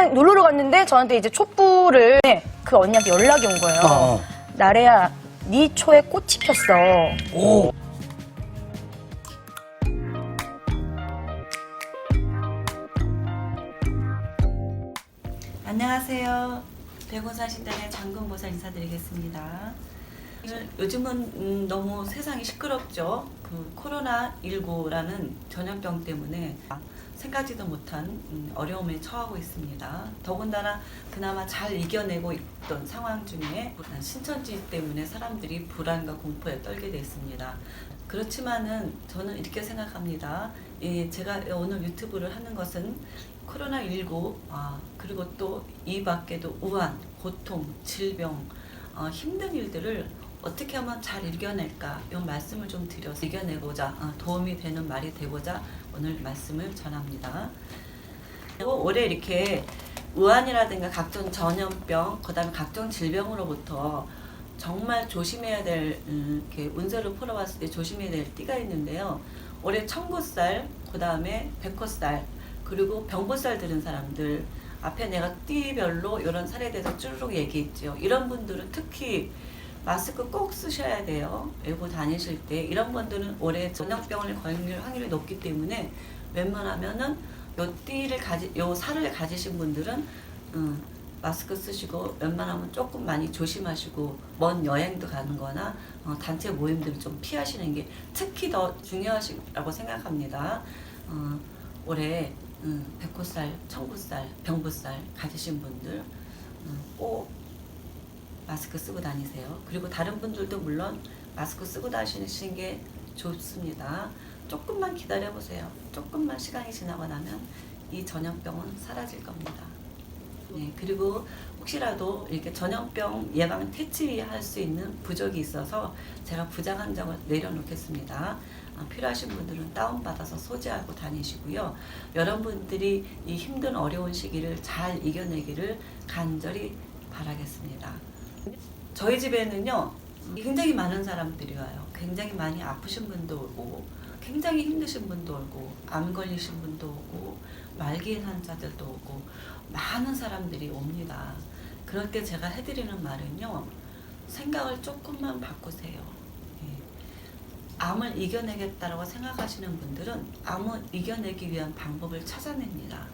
그냥 놀러 갔는데 저한테 이제 촛불을 네, 그 언니한테 연락이 온 거예요. 어. 나래야, 네 초에 꽃이 폈어. 오. 안녕하세요. 백운사신단의 장근보사 인사드리겠습니다. 요즘은 음, 너무 세상이 시끄럽죠. 그 코로나 19라는 전염병 때문에 생각지도 못한 음, 어려움에 처하고 있습니다. 더군다나 그나마 잘 이겨내고 있던 상황 중에 신천지 때문에 사람들이 불안과 공포에 떨게 됐습니다. 그렇지만은 저는 이렇게 생각합니다. 이 제가 오늘 유튜브를 하는 것은 코로나19 아, 그리고 또 이 밖에도 우한, 고통, 질병, 어, 힘든 일들을 어떻게 하면 잘 이겨낼까 이 말씀을 좀 드려서 이겨내고자 어, 도움이 되는 말이 되고자 오늘 말씀을 전합니다. 올해 이렇게 우한이라든가 각종 전염병, 그다음에 각종 질병으로부터 정말 조심해야 될 음, 이렇게 운세를 풀어봤을 때 조심해야 될 띠가 있는데요. 올해 청구살, 그다음에 백호살, 그리고 병보살 들은 사람들 앞에 내가 띠별로 이런 살에 대해서 쭈르륵 얘기했죠. 이런 분들은 특히 마스크 꼭 쓰셔야 돼요. 외부 다니실 때 이런 분들은 올해 전염병을 걸릴 확률이 높기 때문에 웬만하면은 요 띠를 가지 요 살을 가지신 분들은 음, 마스크 쓰시고 웬만하면 조금 많이 조심하시고 먼 여행도 가는 거나 어, 단체 모임들을 좀 피하시는 게 특히 더 중요하시라고 생각합니다. 어, 올해 음, 백호살, 청구살, 병부살 가지신 분들 음, 꼭 마스크 쓰고 다니세요. 그리고 다른 분들도 물론 마스크 쓰고 다니시는 게 좋습니다. 조금만 기다려 보세요. 조금만 시간이 지나고 나면 이 전염병은 사라질 겁니다. 네, 그리고 혹시라도 이렇게 전염병 예방 퇴치 할 수 있는 부적이 있어서 제가 부작 한 장을 내려놓겠습니다. 아, 필요하신 분들은 다운받아서 소지하고 다니시고요. 여러분들이 이 힘든 어려운 시기를 잘 이겨내기를 간절히 바라겠습니다. 저희 집에는요, 굉장히 많은 사람들이 와요. 굉장히 많이 아프신 분도 오고, 굉장히 힘드신 분도 오고, 암 걸리신 분도 오고, 말기인 환자들도 오고, 많은 사람들이 옵니다. 그럴 때 제가 해드리는 말은요, 생각을 조금만 바꾸세요. 예. 암을 이겨내겠다라고 생각하시는 분들은 암을 이겨내기 위한 방법을 찾아냅니다.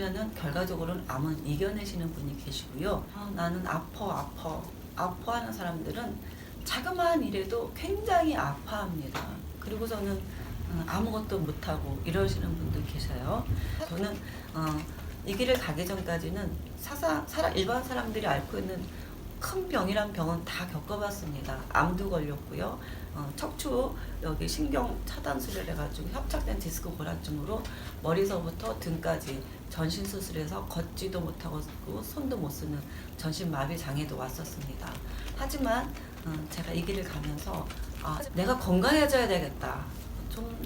그러면은 결과적으로는 암은 이겨내시는 분이 계시고요. 아, 나는 아파 아파 아파하는 사람들은 자그마한 일에도 굉장히 아파합니다. 그리고서는 어, 아무것도 못하고 이러시는 분들 계셔요. 저는 어, 이 길을 가기 전까지는 사사, 사람, 일반 사람들이 앓고 있는 큰 병이란 병은 다 겪어봤습니다. 암도 걸렸고요. 어, 척추 여기 신경 차단술을 해가지고 협착된 디스크 고라증으로 머리서부터 등까지 전신 수술해서 걷지도 못하고 손도 못 쓰는 전신 마비 장애도 왔었습니다. 하지만 어, 제가 이 길을 가면서 아, 내가 건강해져야 되겠다. 좀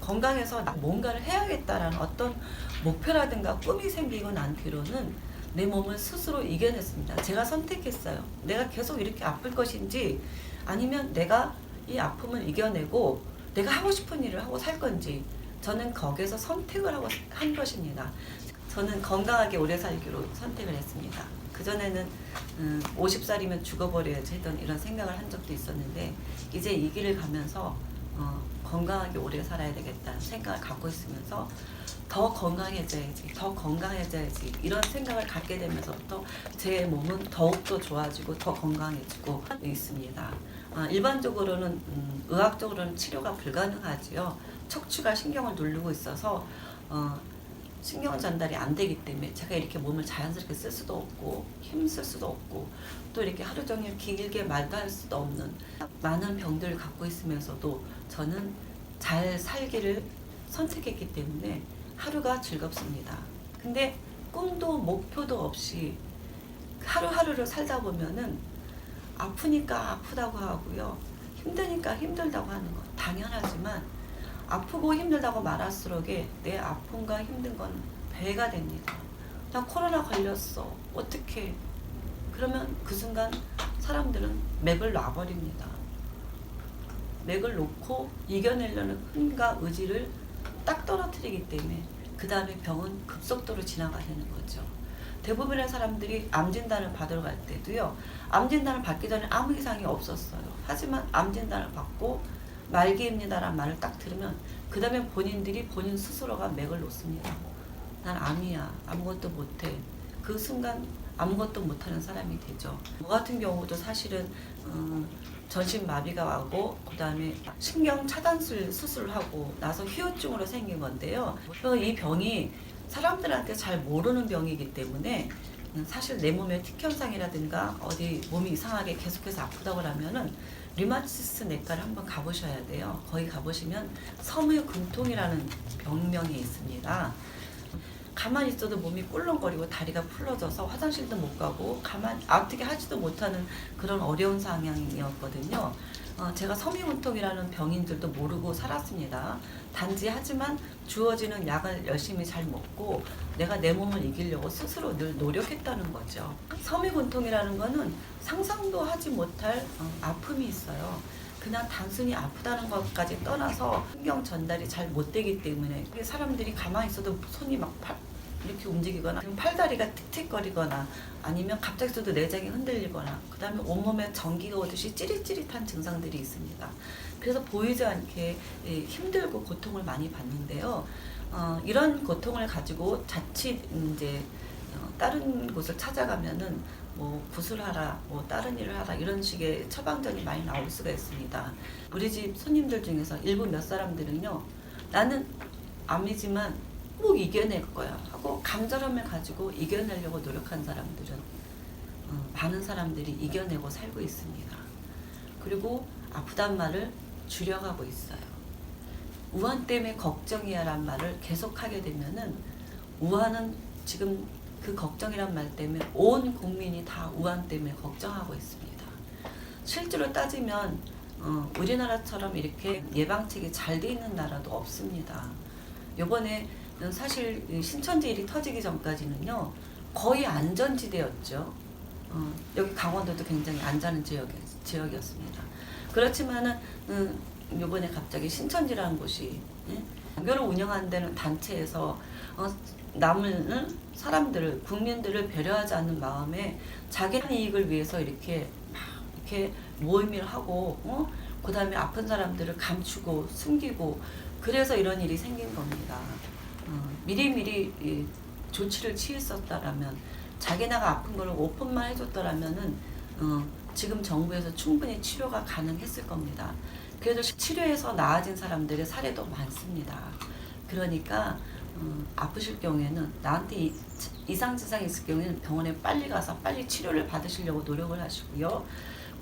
건강해서 나- 뭔가를 해야겠다라는 어떤 목표라든가 꿈이 생기고 난 뒤로는 내 몸을 스스로 이겨냈습니다. 제가 선택했어요. 내가 계속 이렇게 아플 것인지 아니면 내가 이 아픔을 이겨내고 내가 하고 싶은 일을 하고 살 건지 저는 거기에서 선택을 하고 한 것입니다. 저는 건강하게 오래 살기로 선택을 했습니다. 그전에는 음, 50살이면 죽어버려야지 했던 이런 생각을 한 적도 있었는데 이제 이 길을 가면서 어, 건강하게 오래 살아야 되겠다는 생각을 갖고 있으면서 더 건강해져야지, 더 건강해져야지 이런 생각을 갖게 되면서부터 제 몸은 더욱더 좋아지고 더 건강해지고 있습니다. 아, 일반적으로는 음, 의학적으로는 치료가 불가능하지요. 척추가 신경을 누르고 있어서 어, 신경 전달이 안 되기 때문에 제가 이렇게 몸을 자연스럽게 쓸 수도 없고 힘 쓸 수도 없고 또 이렇게 하루 종일 길게 말도 할 수도 없는 많은 병들을 갖고 있으면서도 저는 잘 살기를 선택했기 때문에 하루가 즐겁습니다. 근데 꿈도 목표도 없이 하루하루를 살다 보면은 아프니까 아프다고 하고요. 힘드니까 힘들다고 하는 거 당연하지만 아프고 힘들다고 말할수록에 내 아픔과 힘든 건 배가 됩니다. 나 코로나 걸렸어. 어떻게? 그러면 그 순간 사람들은 맥을 놔버립니다. 맥을 놓고 이겨내려는 힘과 의지를 딱 떨어뜨리기 때문에 그 다음에 병은 급속도로 되는 거죠. 대부분의 사람들이 암 진단을 받으러 갈 때도요. 암 진단을 받기 전에 아무 이상이 없었어요. 하지만 암 진단을 받고 말기입니다라는 말을 딱 들으면 그 다음에 본인들이 본인 스스로가 맥을 놓습니다. 난 암이야. 아무것도 못해. 그 순간 아무것도 못하는 사람이 되죠. 저 같은 경우도 사실은 음, 전신 마비가 와고 그 다음에 신경 차단술 수술하고 나서 후유증으로 생긴 건데요. 이 병이 사람들한테 잘 모르는 병이기 때문에 음, 사실 내 몸에 틱현상이라든가 어디 몸이 이상하게 계속해서 아프다고 하면은 류마티스 내과를 한번 가보셔야 돼요. 거기 가보시면 섬유 근통이라는 병명이 있습니다. 가만히 있어도 몸이 꿀렁거리고 다리가 풀러져서 화장실도 못 가고 가만 어떻게 하지도 못하는 그런 어려운 상황이었거든요. 어, 제가 섬유근통이라는 병인들도 모르고 살았습니다. 단지 하지만 주어지는 약을 열심히 잘 먹고 내가 내 몸을 이기려고 스스로 늘 노력했다는 거죠. 섬유근통이라는 거는 상상도 하지 못할 어, 아픔이 있어요. 그냥 단순히 아프다는 것까지 떠나서 신경 전달이 잘 못 되기 때문에 사람들이 가만히 있어도 손이 막 팔, 이렇게 움직이거나 팔다리가 틱틱거리거나 아니면 또 내장이 흔들리거나 그 다음에 온몸에 전기가 오듯이 찌릿찌릿한 증상들이 있습니다. 그래서 보이지 않게 예, 힘들고 고통을 많이 받는데요. 어, 이런 고통을 가지고 자칫 이제 어, 다른 곳을 찾아가면은 뭐 구슬하라, 뭐 다른 일을 하라 이런 식의 처방전이 많이 나올 수가 있습니다. 우리 집 손님들 중에서 일부 몇 사람들은요, 나는 암이지만 꼭 이겨낼 거야 하고 간절함을 가지고 이겨내려고 노력한 사람들은 어, 많은 사람들이 이겨내고 살고 있습니다. 그리고 아프단 말을 줄여가고 있어요. 우한 때문에 걱정이야란 말을 계속하게 되면은 우한은 지금 그 걱정이란 말 때문에 온 국민이 다 우한 때문에 걱정하고 있습니다. 실제로 따지면 어, 우리나라처럼 이렇게 예방책이 잘 돼 있는 나라도 없습니다. 요번에 사실 이 신천지 일이 터지기 전까지는요 거의 안전지대였죠. 어, 여기 강원도도 굉장히 안전한 지역, 지역이었습니다. 그렇지만은 음, 요번에 갑자기 신천지라는 곳이 예? 교를 운영하는 데는 단체에서 어, 응? 사람들을 국민들을 배려하지 않는 마음에 자기 이익을 위해서 이렇게 막 이렇게 모임을 하고 어? 그 다음에 아픈 사람들을 감추고 숨기고 그래서 이런 일이 생긴 겁니다. 어, 미리미리 이 조치를 취했었다라면 자기네가 아픈 걸 오픈만 해줬더라면은 어, 지금 정부에서 충분히 치료가 가능했을 겁니다. 그래도 치료해서 나아진 사람들의 사례도 많습니다. 그러니까 어, 아프실 경우에는 나한테 이, 이상 증상이 있을 경우에는 병원에 빨리 가서 빨리 치료를 받으시려고 노력을 하시고요.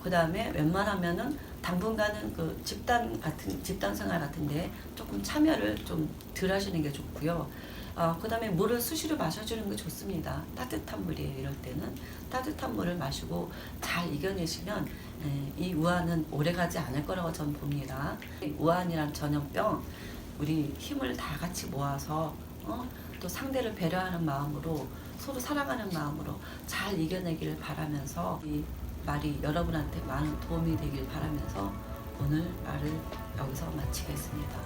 그 다음에 웬만하면은 당분간은 그 집단 같은 집단 생활 같은데 조금 참여를 좀 덜 하시는 게 좋고요. 어, 그 다음에 물을 수시로 마셔주는 게 좋습니다. 따뜻한 물이에요. 이럴 때는 따뜻한 물을 마시고 잘 이겨내시면 에, 이 우한은 오래가지 않을 거라고 저는 봅니다. 이 우한이란 전염병 우리 힘을 다 같이 모아서 어? 또 상대를 배려하는 마음으로 서로 사랑하는 마음으로 잘 이겨내기를 바라면서 이 말이 여러분한테 많은 도움이 되길 바라면서 오늘 말을 여기서 마치겠습니다.